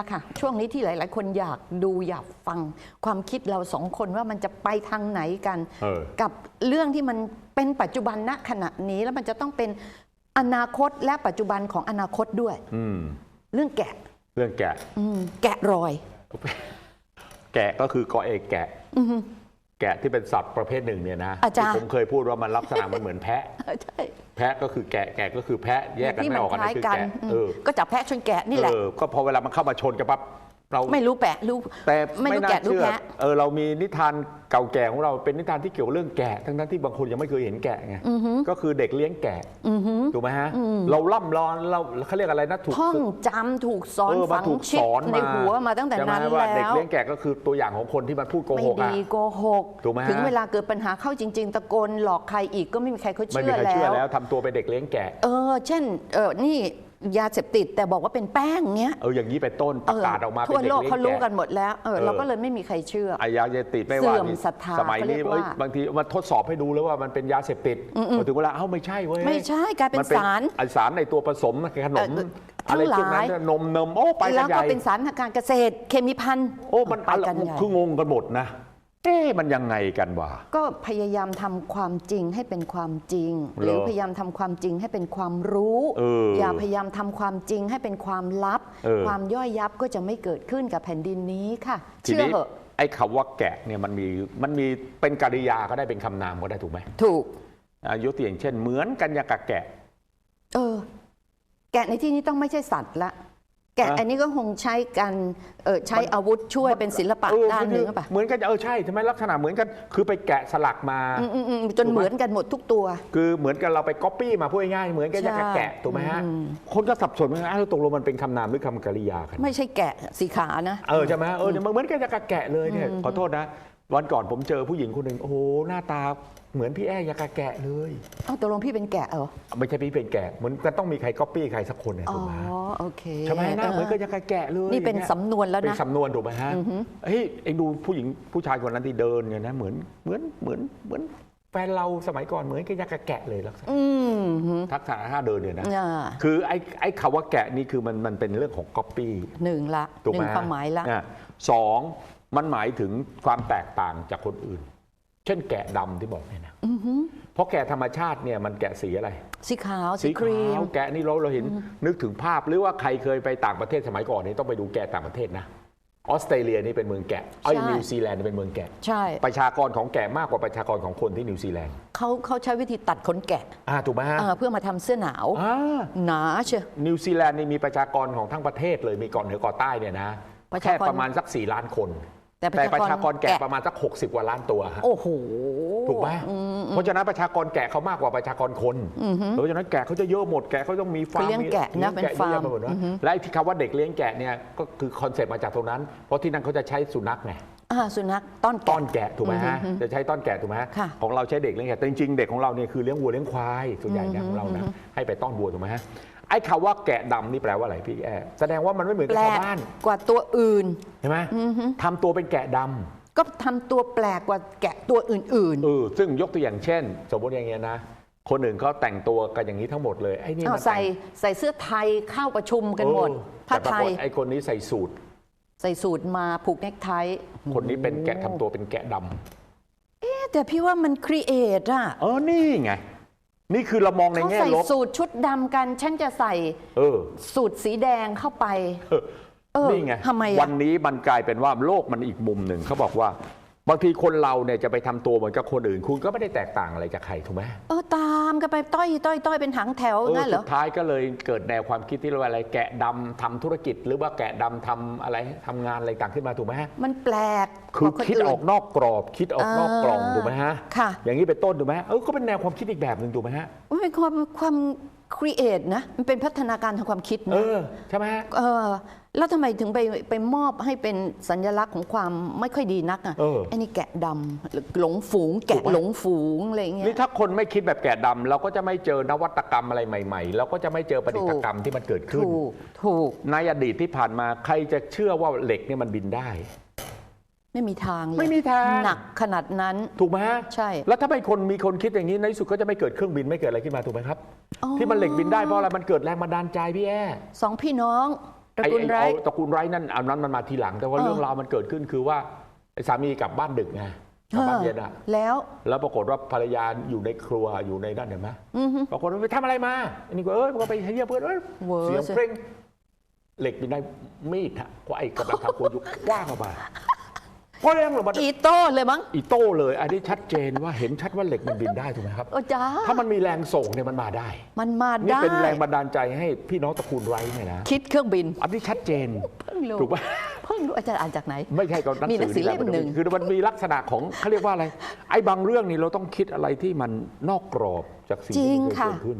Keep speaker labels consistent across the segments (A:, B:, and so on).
A: ละค่ะ ช่วงนี้ที่หลาย ๆ คนอยากดูอยากฟังความคิดเราสองคนว่ามันจะไปทางไหนกัน
B: เออ
A: กับเรื่องที่มันเป็นปัจจุบันณขณะนี้แล้วมันจะต้องเป็นอนาคตและปัจจุบันของอนาคตด้วย
B: อืม
A: เรื่องแกะ
B: เรื่องแกะ
A: อืมแกะรอย
B: แกะก็คือกอเอกแกะแกะที่เป็นสัตว์ประเภทหนึ่งเนี่ยนะ
A: อาจารย์
B: ที่ผมเคยพูดว่ามันลักษณะมันเหมือนแพะ
A: ใช่
B: แพะก็คือแกะแกะก็คือแพะแยกกัน
A: ที่
B: ไม่
A: มัน
B: ออกกัน
A: คล้าย
B: คือ
A: กัน
B: แกะ
A: อืม
B: เออ
A: ก็จับแพะชนแกะนี่แหละ
B: เออก็พอเวลามันเข้ามาชนกันปั๊บ เรา
A: ไม่รู้แปะรู้
B: แต่
A: ไม่รู้
B: น่า
A: แกะรู้
B: เชื่อ
A: แพะ
B: เออเรามีนิทานเก่าแก่ของเราเป็นนิทานที่เกี่ยวกับเรื่องแกะ ทั้งนั้นที่บางคนยังไม่เคยเห็นแกะไงก็คือเด็กเลี้ยงแกะถูกไหมฮะ เราล่ำรอนเราเขาเรียกอะไรนะถูก
A: ท่องจำถูกสอน
B: เออมา
A: ฝัง
B: ถูก
A: ชิด
B: สอน
A: ในหัวมาตั้งแต่
B: ใช่ไห
A: นั้น
B: ว่า
A: แล้
B: เด็ก
A: ว
B: เลี้ยงแกะก็คือตัวอย่างของคนที่มันพูดโก
A: ไม่
B: หกอะ
A: ดีโกหก
B: ถูกไหมฮะ
A: ถึงเวลาเกิดปัญหาเข้าจริง ๆ ตะโกนหลอกใครอีกก็ไม่มีใครเขา
B: ไม่
A: เชื่
B: มี
A: อ
B: ใครเชื่อ
A: แล้
B: แล้ววทำตัวเป็นเด็กเลี้ยงแกะ
A: เออ เช่นเออนี่ ยาเสพติดแต่บอกว่าเป็นแป้งเนี้ย
B: เอออย่างนี้เป็นต้นประกาศออกมาเป็น
A: ทั่ว
B: เด็ก
A: โลก
B: เลี้ย
A: เขา
B: ง
A: รู้กั
B: แกะ
A: นหมดแล้วเออ
B: เออ
A: เราก็เลยไม่มีใครเชื่อ
B: ไอ้ยาเสพติดไม่ว่า
A: เสื่อมศรัทธา
B: สมัยนี้
A: เขาเรียกว่า
B: เอ้ยบางทีมาทดสอบให้ดูแล้วว่ามันเป็นยาเสพติดพอถึงเวลาเอ้าไม่ใช่เว้ย
A: ไม่ใช่กลายเป็น
B: มั
A: สาร
B: ไอสารในตัวผสมขนม
A: เอ่อ
B: อะไร
A: ทั้งหลาย
B: พวกนั้นนมนมโอ้ไปกั
A: แล้
B: น
A: ว
B: ให
A: ก็
B: ญ่
A: เป็นสารทางการเกษตรเคมีพัน
B: โอ้มัน
A: ไปกันใหญ่
B: คืองงกันหมดนะ เอ๊ะมันยังไงกันวะ
A: ก็พยายามทำความจริงให้เป็นความจริง
B: เหรอ
A: หรือพยายามทำความจริงให้เป็นความรู้
B: เอออย่า
A: พยายามทำความจริงให้เป็นความลับ
B: เออ
A: ความย่อยยับก็จะไม่เกิดขึ้นกับแผ่นดินนี้ค่ะ
B: ที
A: เชื่อ
B: นี้
A: เหอะ
B: ไอ้คำว่าแกะเนี่ยมันมีมันมีเป็นกริยาก็ได้เป็นคำนามก็ได้ถูกไหม
A: ถูก
B: อะยกตัวอย่างเช่น เหมือนกันอย่างกับแกะ
A: เออ แกะในที่นี้ต้องไม่ใช่สัตว์ละ แกะ
B: อะ
A: อันนี้ก็คงใช้กันเออใช้
B: มัน
A: อาวุธช่วยเป็นศิลปะ
B: เออ
A: ด้านหนึ่งหรือเปล่า
B: เหมือนกันเออใช่ใช่ไหมลักษณะเหมือนกัน คือไปแกะสลักมา
A: อืมอืมอืมจนเหมือนกันหมดทุกตัว
B: คือเหมือนกับเราไปก๊อปปี้มาพูดง่ายๆเหมือนกันอย่างกับ
A: ใช่
B: แกะถูกไหมฮะ
A: อืม
B: คนก็สับสนว่าอ้าวตกลงมันเป็นคำนามหรือคำกริยากัน
A: ไม่ใช่แกะสีขานะ
B: เออใช่ไหมเออเนี่ยมันเหมือนกันอย่างกับแกะเลยเนี่ยขอโทษนะ วันก่อนผมเจอผู้หญิงคนหนึ่งโอ้โหหน้าตา เหมือนพี่แอ้อย่างกับแกะเลย
A: เอ้าตกลงพี่เป็นแกะเหรอ
B: ไม่ใช่พี่เป็นแกะเหมือนจะต้องมีใครก๊อปปี้ใครสักคนเนี่ย
A: อ๋อ
B: ถูกไหม
A: โอเค
B: ใช่ไหมหน้าเหมือนกันอย่างกับแกะเลย
A: นี่เป็น
B: อย่างงี้ย
A: สำนวนแล้ว
B: เป็น
A: นะ
B: สำนวนถูกไหมฮะ เฮ้ยเอ็งดูผู้หญิงผู้ชายคนนั้นที่เดินเนี่ยนะเหมือนเหมือนเหมือนเหมือนแฟนเราสมัยก่อนเหมือนกับยักษ์แกะเลยลักษณะ
A: อืมฮึ
B: ทักษะท่าเดินเนี่ยนะ
A: อ่า
B: คือไอ้ไอ้คำว่าแกะนี่คือมันมันเป็นเรื่องของก๊อปปี้
A: หนึ่งละ
B: ถูก
A: ห
B: ไหม
A: นึ่งความหมายละ
B: อะสองมันหมายถึงความแตกต่างจากคนอื่นเช่นแกะดำที่บอกเนี่ยนะเพราะแกะธรรมชาติเนี่ยมันแกะสีอะไร
A: สีขาวสี
B: สี
A: ครี
B: ขามวแกะนี่เราเราเห็นนึกถึงภาพหรือว่าใครเคยไปต่างประเทศสมัยก่อนนี่ต้องไปดูแกะต่างประเทศนะออสเตรเลียนี่เป็นเมืองแกะไอ้ยนิวซีแลนด์นี่เป็นเมืองแกะ
A: ใช่
B: ประชากรของแกะมากกว่าประชากรของคนที่นิวซีแลนด์
A: เขาเขาใช้วิธีตัดขนแกะ
B: อ่าถูกไหมฮะ
A: เอ่อเพื่อมาทำเสื้อหนาว
B: อ่า
A: หนาเชียว
B: นิวซีแลนด์นี่มีประชากรของทั้งประเทศเลยมีเก่อนเหนือเก่อนใต้เนี่ยนะ
A: ประ
B: แค่
A: ชากร
B: ประมาณสัก 4 ล้านคน
A: แต่
B: แต่ประระ
A: ปชา
B: ชากก
A: ร
B: ร
A: แกะ
B: แกะประมาณสัก 60กว่าล้านตัวฮะ
A: โอ้โห
B: ถูกไหมเพราะฉะนั้นประชากรแกะเขามากกว่าประชากรคนเพราะฉะนั้นแกะเขาจะเยอะหมดแกะเขาต้องมีฟาร์ม
A: คือเลี้ยงแกะนะ
B: มี
A: เป็นฟาร์ม
B: เยอะแยะไปหมดนะและไอ้ที่คำว่าเด็กเลี้ยงแกะเนี่ยก็คือคอนเซ็ปต์มาจากตรงนั้น เพราะที่นั่นเขาจะใช้สุนัขไง
A: อ่าสุนัขต้อน
B: ต้
A: แกะ
B: อนแกะถูกไหมฮะจะใช้ต้อนแกะถูกไหมฮะ
A: ค่ะ
B: ของเราใช้เด็กเลี้ยงแกะแต่จริงๆเด็กของเราเนี่ยคือเลี้ยงวัวเลี้ยงควายส่วนใหญ่เนี่ยของเรานะให้ไปต้อนวัวถูกไหมฮะ ไอ้คำว่าแกะดำนี่แปลว่าอะไรพี่แอแสดงว่ามันไม่เหมือนกับ
A: แปล
B: ชากวบ้าน
A: กว่าตัวอื่น
B: เห็นไหมทำตัวเป็นแกะดำ
A: ก็ทำตัวแปลกกว่าแกะตัวอื่น
B: เออซึ่งยกตัวอย่างเช่น สมมติอย่างเงี้ยนะ คนอื่นเขาแต่งตัวกันอย่างนี้ทั้งหมดเลยไอ้นี่
A: ๆเอา
B: มัน
A: ใส่ใส่เสื้อไทยเข้าประชุมกันหมด
B: เออ
A: ผ้า
B: แต่ปรา
A: ไท
B: กฏ
A: ย
B: ไอ้คนนี้ใส่สูท
A: ใส่สูตรมาผูกเนคไท
B: คนนี้เป็นแกะทำตัวเป็นแกะดำ
A: เอ๊ะแต่พี่ว่ามันครีเอทอะ
B: เออนี่ไง นี่คือเรามองใน
A: เขา
B: แง่
A: ใส่
B: ลบ
A: สูตรชุดดำกัน ฉันจะใส่
B: เออ
A: สูตรสีแดงเข้าไป
B: เออ
A: เออ
B: นี่ไง
A: ทำไม
B: วั
A: อะ
B: นนี้มันกลายเป็นว่าโลกมันอีกมุมหนึ่งเขาบอกว่า บางทีคนเราเนี่ยจะไปทำตัวเหมือนกับคนอื่น คุณก็ไม่ได้แตกต่างอะไรจากใครถูกไหม
A: เออตามกันไปต้อยต้อยต้อยเป็นหางแถว
B: เออ
A: นั่นเหร
B: สุ
A: อ
B: ดท้ายก็เลยเกิดแนวความคิดที่เรียกว่าอะไรแกะดำทำธุรกิจ หรือว่าแกะดำทำอะไรทำงานอะไรต่างขึ้นมาถูกไหมฮะ
A: มันแปลก
B: คือก
A: ว่า
B: คิด
A: น
B: ออกนอกกรอบคิดออกนอกกล่อง
A: อ่า
B: ถูกไหมฮะ
A: ค่ะ
B: อย่างนี้เป็นต้นถูกไหมเออก็เป็นแนวความคิดอีกแบบหนึ่งถูกไหมฮะ
A: มันเป็นความความ ครีเอทนะมันเป็นพัฒนาการทางความคิด
B: เอ
A: นะ
B: อใช่ไหมฮะ
A: เออแล้วทำไมถึงไปไปมอบให้เป็นสัญลักษณ์ของความไม่ค่อยดีนักอะ
B: เออ
A: ไอ้นี่แกะดำหรือหลงฝูง แกะ
B: ถูกปะ
A: หลงฝูงอะไรอย่างเงี้
B: นี่
A: ย
B: ถ้าคนไม่คิดแบบแกะดำเราก็จะไม่เจอนวัตกรรมอะไรใหม่ๆ เราก็จะไม่เจอประดิษฐกรรมที่มันเกิดขึ้น
A: ถูก ถูก
B: ในอดีตที่ผ่านมาใครจะเชื่อว่าเหล็กเนี่ยมันบินได้
A: ไม่มีทางเลย
B: ไม่มีทาง
A: หนักขนาดนั้น
B: ถูกไหมฮะ
A: ใช่
B: แล้วถ้าไม่คนมีคนคิดอย่างนี้ในที่สุดก็จะไม่เกิดเครื่องบินไม่เกิดอะไรขึ้นมาถูกไหมครับ
A: อ๋อ
B: ที่มันเหล็กบินได้เพราะอะไรมันเกิดแรงบันดาลใจพี่แอ้
A: สองพี่น้องตระกูลไร้
B: อ้อ้เอาตระกูลไร้นั่นอันนั้นมันมาทีหลัง แต่ว่า
A: เออ
B: เรื่องราวมันเกิดขึ้นคือว่าไอ้สามีกลับบ้านดึกไงกลับบ้านเย็นอะ
A: แล้ว
B: แล้วปรากฏว่าภรรยาอยู่ในครัวอยู่ในนั่นเห็นไหมปรากฏว่าไปทำอะไรมาอันนี้ก็เอ้ยมันก็ไปเยี่ยมเพื่อนเอ้ย
A: เวอร์
B: เสียง
A: สิ
B: เพลงเหล็กอยู่ในมีดฮะก็ไอ้กำลังทำครัวอยู่คว้างออกมา เพราะเรื่องหรอมัน
A: อีโต้เลยมั้ง
B: อีโต้เลย อันนี้ชัดเจนว่าเห็นชัดว่าเหล็กมันบินได้ถูกไหมครับ
A: โอ้จ้า
B: ถ้ามันมีแรงส่งเนี่ยมันมาได้
A: มันมา
B: นี่
A: ได้
B: เป็นแรงบันดาลใจให้พี่น้องตระกูลไรเนี่ยนะ
A: คิดเครื่องบิน
B: อันนี้ชัดเจน
A: เพิ่งรู้
B: ถูกไหม
A: เพิ่งรู้อาจารย์อ่านจากไหน
B: ไม่ใช่ก็หนัง
A: มีหนังสื
B: สื
A: อ
B: อ
A: เล่มหนึ่ง
B: คือมันมีลักษณะของเขาเรียกว่าอะไร ไอ้บางเรื่องนี่เราต้องคิดอะไรที่มันนอกกรอบจากสิ่ง
A: จริ
B: ที่
A: ง
B: มันเคย
A: ค่ะ
B: เกิดขึ้น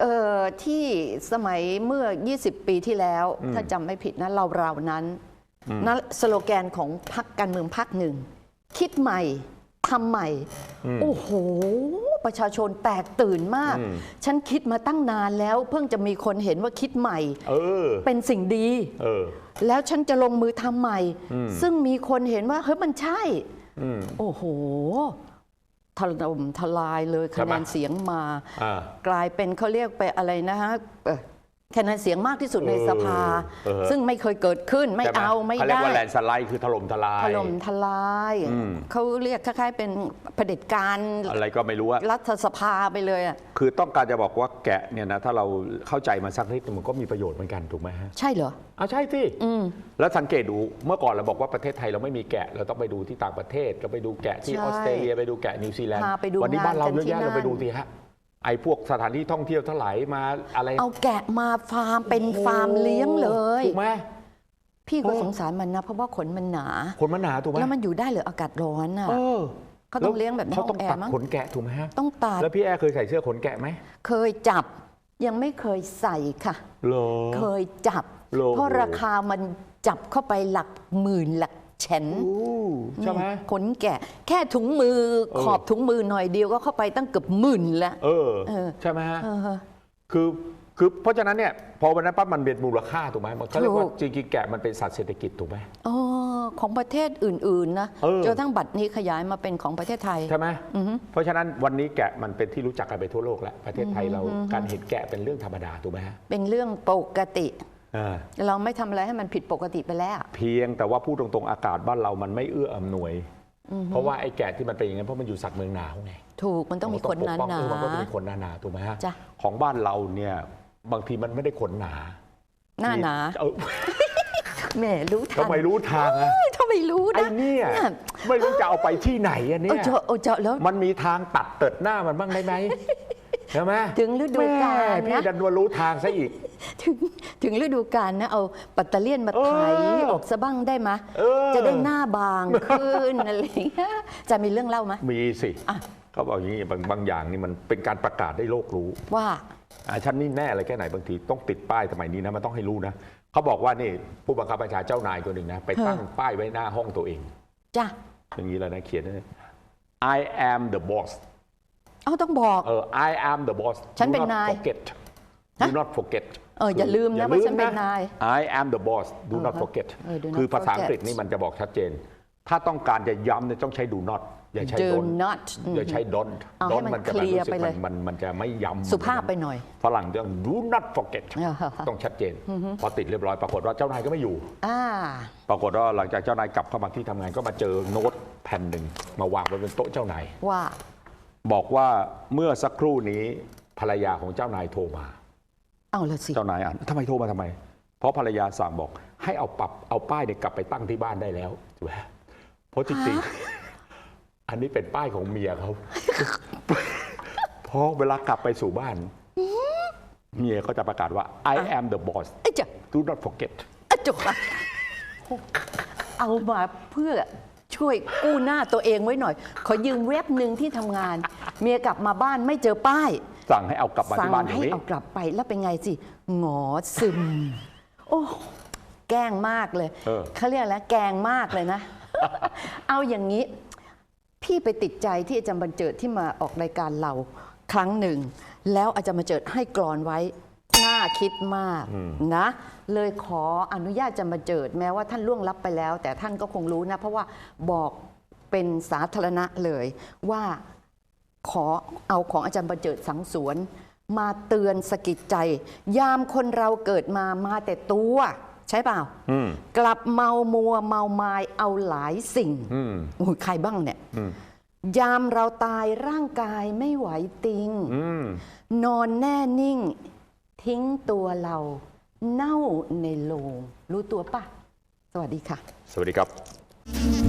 A: เอ่อที่สมัยเมื่อ 20 ปีที่แล้ว
B: อืม
A: ถ้าจำไม่ผิดนะเราเราๆนั้น นะสโลแกนของพรรคการเมืองพรรคหนึ่ง คิดใหม่ทำใหม่ โอ้โห ประชาชนแตกตื่นมาก
B: อืม
A: ฉันคิดมาตั้งนานแล้วเพิ่งจะมีคนเห็นว่าคิดใหม่
B: เออ
A: เป็นสิ่งดี
B: เออ
A: แล้วฉันจะลงมือทำใหม่
B: อืม
A: ซึ่งมีคนเห็นว่าเฮ้ยมันใช่
B: อืม
A: โอ้โหถล่มทลายเลย
B: ใช่
A: คะ
B: ไหม
A: แนนเสียงมา
B: อ่า
A: กลายเป็นเขาเรียกไปอะไรนะฮะเอ่อ คะแนนเสียงมากที่สุดใน
B: เออ
A: สภา
B: เออ
A: ซึ่งไม่เคยเกิดขึ้นไม่
B: ใช่ห
A: เอาไม่
B: เขาเรียก
A: ได้
B: ว่าแลนด์สไลด์คือถล่มทลาย
A: ถล่มทลาย
B: อืม
A: เขาเรียกคล้ายๆเป็นเผด็จการ
B: อะไรก็ไม่รู้อะ
A: รัฐสภาไปเลยอะ
B: คือต้องการจะบอกว่าแกะเนี่ยนะถ้าเราเข้าใจมันสักนิดมันก็มีประโยชน์เหมือนกันถูกไหมฮะ
A: ใช่เหรอ
B: เอาใช่สิ
A: อืม
B: แล้วสังเกตดูเมื่อก่อนเราบอกว่าประเทศไทยเราไม่มีแกะเราต้องไปดูที่ต่างประเทศเราไปดูแกะที่
A: ใช่
B: ออสเตรเลียไปดูแกะนิวซีแลนด์
A: พาไปดู
B: วันี้บ้านเราเยอะแยะ
A: งานกันที่
B: เราไป
A: นั่น
B: ดูสิฮะ ไอ้พวกสถานที่ท่องเที่ยวทั้งหลายมาอะไร
A: เอาแกะมาฟาร์มเป็นฟาร์มเลี้ยงเลย
B: ถูกไหม
A: พี่ก็
B: โอ้
A: สงสารมันนะ เพราะว่าขนมันหนา
B: คนมันหนาถูกไหม
A: แล้วมันอยู่ได้เหรืออากาศร้อนอะ
B: เออ
A: เขาต้องเลี้ยงแบบใน
B: เขา
A: ห้
B: ต้
A: อ
B: อง
A: งแอ
B: ตัด
A: ร์มั้ง
B: ขนแกะถูกไหมฮะ
A: ต้องตัด
B: แล้วพี่แอร์เคยใส่เสื้อขนแกะไหม
A: เคยจับยังไม่เคยใส่ค่ะ
B: เหรอ
A: เคยจับ
B: โล
A: เพราะราคามันจับเข้าไปหลักหมื่นหลัก แสน
B: อู้ใช่ไหม
A: ขนแกะ แค่ถุงมือ
B: เออ
A: ขอบถุงมือหน่อยเดียวก็เข้าไปตั้งเกือบหมื่นละ
B: เออ
A: เออ
B: ใช่ไหมฮะ
A: เออ
B: คือคือเพราะฉะนั้นเนี่ยพอวันนั้นปั๊บมันเป็นมูลค่าถูกไหมมันเขาเรียกว่า
A: ถูก
B: จริงๆแกะมันเป็นสัตว์เศรษฐกิจถูกไหม
A: อ๋อของประเทศอื่น ๆ นะ
B: เออ
A: จนทั้งบัตรนี้ขยายมาเป็นของประเทศไทย
B: ใช่ไหมเพราะฉะนั้นวันนี้แกะมันเป็นที่รู้จักกันไปทั่วโลกแล้วประเทศไทยเราการเห็นแกะเป็นเรื่องธรรมดาถูกไหมฮะ
A: เป็นเรื่องปกติ
B: อ่า
A: เราไม่ทำอะไรให้มันผิดปกติไปแล้ว
B: เพียงแต่ว่าพูดตรงๆอากาศบ้านเรามันไม่เอื้ออำนวย เพราะว่าไอ้แกะที่มันเป็นอย่างนั้นเพราะมันอยู่สัตว์เมืองหนาวไง
A: ถูกมันต้องมีขนหนา
B: ปกป้อง
A: หนา
B: เออมันก็จะมีขนหนาๆถูกไหมฮะ
A: จ้ะ
B: ของบ้านเราเนี่ยบางทีมันไม่ได้ขนหนา
A: หน้าหนา
B: เออ
A: แหม่รู้ทัน
B: ทำไมรู้ทางอะ
A: เอ้ยทำไมรู้
B: ไอ้
A: นะ
B: เนี่ย
A: เนี่ย
B: ไม่รู้จะเอาไปที่ไหนอะเนี่
A: เอา
B: ย
A: เจาะเอาเจาะแล้ว
B: มันมีทางตัดเติดหน้ามันบ้างได้ไหม ใช่ไหม
A: ถึงฤดูกาล
B: แม่พี่
A: นะ
B: ดันว่ารู้ทางซะอีก
A: ถึงถึงฤดูกาลนะเอาปัตเตอร์เลียนมา
B: เออ
A: ไถออกซะบ้างได้ไหม
B: เออ
A: จะได้หน้าบางขึ้น อะไรอย่างเงี้ยจะมีเรื่องเล่าไหม
B: มีสิ
A: อะ
B: เขาบอกอย่างนี้บางบางอย่างนี่มันเป็นการประกาศให้โลกรู้
A: ว่า
B: อะฉันนี่แน่อะไรแค่ไหนบางทีต้องติดป้ายสมัยนี้นะมันต้องให้รู้นะเขาบอกว่านี่ผู้บังคับบัญชาเจ้านายคนหนึ่งนะไปตั้งป้ายไว้หน้าห้องตัวเอง
A: จ้ะ
B: อย่างนี้เลยนะเขียนนะ I am the boss
A: เอาต้องบอก
B: เออ I am the boss
A: ฉันเป็น
B: Do not
A: นาย
B: forget
A: ฮะ
B: do not forget
A: เอออย่าลืมนะว่าฉันเป็นนาย
B: I am the boss do not
A: เออ
B: forget
A: เออ do not
B: คือภาษาอังกฤษ
A: forget
B: นี่มันจะบอกชัดเจน ถ้าต้องการจะย้ำเนี่ยต้องใช้ do not อย่าใช้
A: do
B: don't
A: not
B: อย่าใช้ don't
A: เอาให้
B: don't
A: มัน
B: มันจะ
A: เคลียร์
B: รู้สึก
A: ไปเลย
B: มันมันมันจะไม่ย้ำ
A: สุภาพไปหน่อย
B: ฝรั่งต้อง do not forget
A: อ่าฮะ
B: ต้องชัดเจน พอติดเรียบร้อยปรากฏว่าเจ้านายก็ไม่อยู่
A: อ่า
B: ปรากฏว่าหลังจากเจ้านายกลับเข้ามาที่ทำงานก็มาเจอโน้ตแผ่นหนึ่งมาวางไว้บนโต๊ะเจ้านาย
A: ว่า
B: บอกว่าเมื่อสักครู่นี้ภรรยาของเจ้านายโทรมา
A: เอาละสิ
B: เจ้านายอ่านทำไมโทรมาทำไม เพราะภรรยาสั่งบอก ให้เอาปรับเอาป้ายเนี่ยกลับไปตั้งที่บ้านได้แล้วถูกไหมเพราะจริงๆอันนี้เป็นป้ายของเมียเขาเพราะเวลากลับไปสู่บ้าน เมียก็จะประกาศว่า I am the boss
A: ไอ้ยจ้ะ
B: do not forget
A: อะจบอะเอามาเพื่อ ช่วยกู้หน้าตัวเองไว้หน่อย ขอยืมเว็บหนึ่งที่ทำงาน เมียกลับมาบ้านไม่เจอป้าย
B: สั่งให้เอากลับมา
A: สั่ง
B: ที่บ้านอ
A: ให้
B: ย่างนี้
A: เอากลับไปแล้วเป็นไงสิหงอซึม โอ้แกล้งมากเลย
B: เออ
A: เขาเรียกแล้วแกล้งมากเลยนะ เอาอย่างนี้ พี่ไปติดใจที่อาจารย์บรรเจิดที่มาออกรายการเราครั้งหนึ่ง แล้วอาจารย์บรรเจิดให้กรอนไว้น่า คิดมากนะ เลยขออนุญาตจะมาเจิด แม้ว่าท่านล่วงลับไปแล้ว แต่ท่านก็คงรู้นะ เพราะว่าบอกเป็นสาธารณะเลยว่าขอเอาของอาจารย์บัะเจิดสังสวน มาเตือนสกิดใจ ยามคนเราเกิดมามาแต่ตัว ใช่เปล่า กลับเมามัวเมาไมายเอาหลายสิ่ง
B: โอ้
A: ยใครบ้างเนี่ยยามเราตายร่างกายไม่ไหวติง นอนแน่นิ่ง ทิ้งตัวเราเน่าในโลงรู้ตัวปะสวัสดีค่ะ
B: สวัสดีครับ